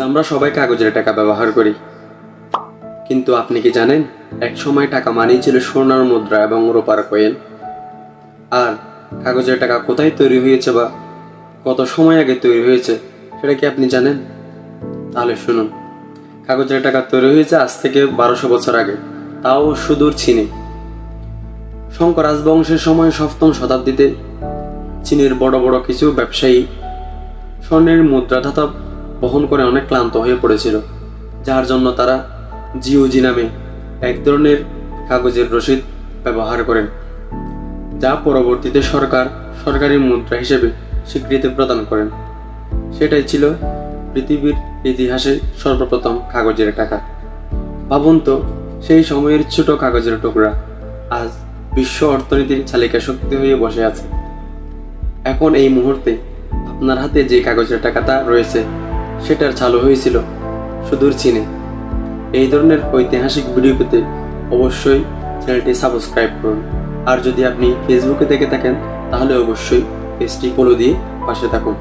আমরা সবাই কাগজের টাকা ব্যবহার করি। কিন্তু আপনি কি জানেন, এক সময় টাকা মানেই ছিল সোনার মুদ্রা এবং রোপার কয়েন। আর কাগজের টাকা কোথায় তৈরি হয়েছে বা কত সময় আগে তৈরি হয়েছে, সেটা কি আপনি জানেন? তাহলে শুনুন। কাগজের টাকা তৈরি হয়েছে আজ থেকে বারোশো বছর আগে, তাও সুদূর চীনে। শঙ্কর রাজবংশের সময় সপ্তম শতাব্দীতে চীনের বড় বড় কিছু ব্যবসায়ী স্বর্ণের মুদ্রা ধাতা বহন করে অনেক ক্লান্ত হয়ে পড়েছিল, যার জন্য তারা জিওজি নামে এক ধরনের কাগজের রসিদ ব্যবহার করেন, যা পরবর্তীতে সরকার সরকারি মুদ্রা হিসেবে স্বীকৃতি প্রদান করেন। সেটাই ছিল পৃথিবীর ইতিহাসে সর্বপ্রথম কাগজের টাকা। ভাবুন তো, সেই সময়ের ছোট কাগজের টুকরা আজ বিশ্ব অর্থনীতির চালিকা শক্তি হয়ে বসে আছে। এখন এই মুহূর্তে আপনার হাতে যে কাগজের টাকাটা রয়েছে সেটার চালু হয়েছিল সুদূর চীনে। এই ধরনের ঐতিহাসিক ভিডিও পেতে অবশ্যই চ্যানেলটি সাবস্ক্রাইব করুন। আর যদি আপনি ফেসবুকে দেখে থাকেন, তাহলে অবশ্যই পেজটি ফলো দিয়ে পাশে থাকুন।